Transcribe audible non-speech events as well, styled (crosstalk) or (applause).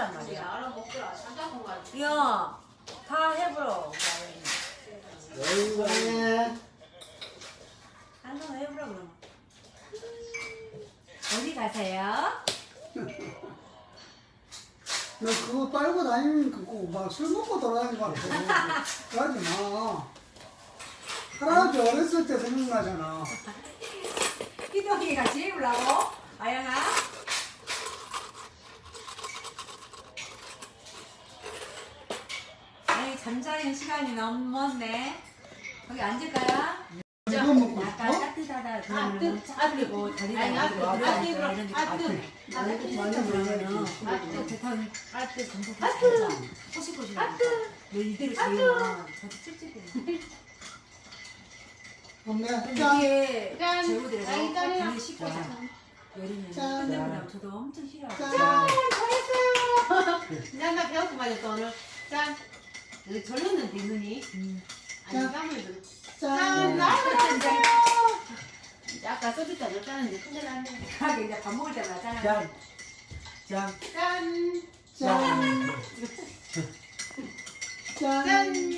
거란 말이야. 알아 먹더라. 잠깐 가 야, 다 해보러. 열번에 한번 해보러 그럼. 어디 가세요? (laughs) 너 그거 빨고 다니는 그거 막 술 먹고 돌아다니는 거 같아. (laughs) 그러지 마. 할아버지 어렸을 때 생각나잖아. 희동이 같이 해보려고? 아영아? 아니 잠자는 시간이 넘었네. 거기 앉을까요? 이거 먹고 약간 싶어? 따뜻하다 그러면 뜨- 차가지고 다리가 아니, 아, 이렇게 뜨- 들어가니까 아, 뜨- 이런 데 아, 뜨- 아프네. 아, 이렇게 뜨- 진짜 그러면은 아, 뜨- 대탄 빨대 전부 다 아, 진짜 뜨- 호시고시 아, 뜨- 너 이대로 재우면 저도 찝찝해. 엄마 짠. 이게 짠. 재우들에서 아이, 짠이야. 눈을 씻고 자. 여름에 짠. 끝내고 저도 엄청 싫어하고. 짠. 잘했어요. (laughs) 난나 배웠고 맞았어 오늘. 짠. 여기 절렸는데 눈이. 아니. 짠. 짠. 나왔어요. 아까 서비스 안 했다는데 큰일 났네. 하게 이제 밥 먹을 때마다 짠. 짠. 짠. 짠. 짠. 짠. 짠.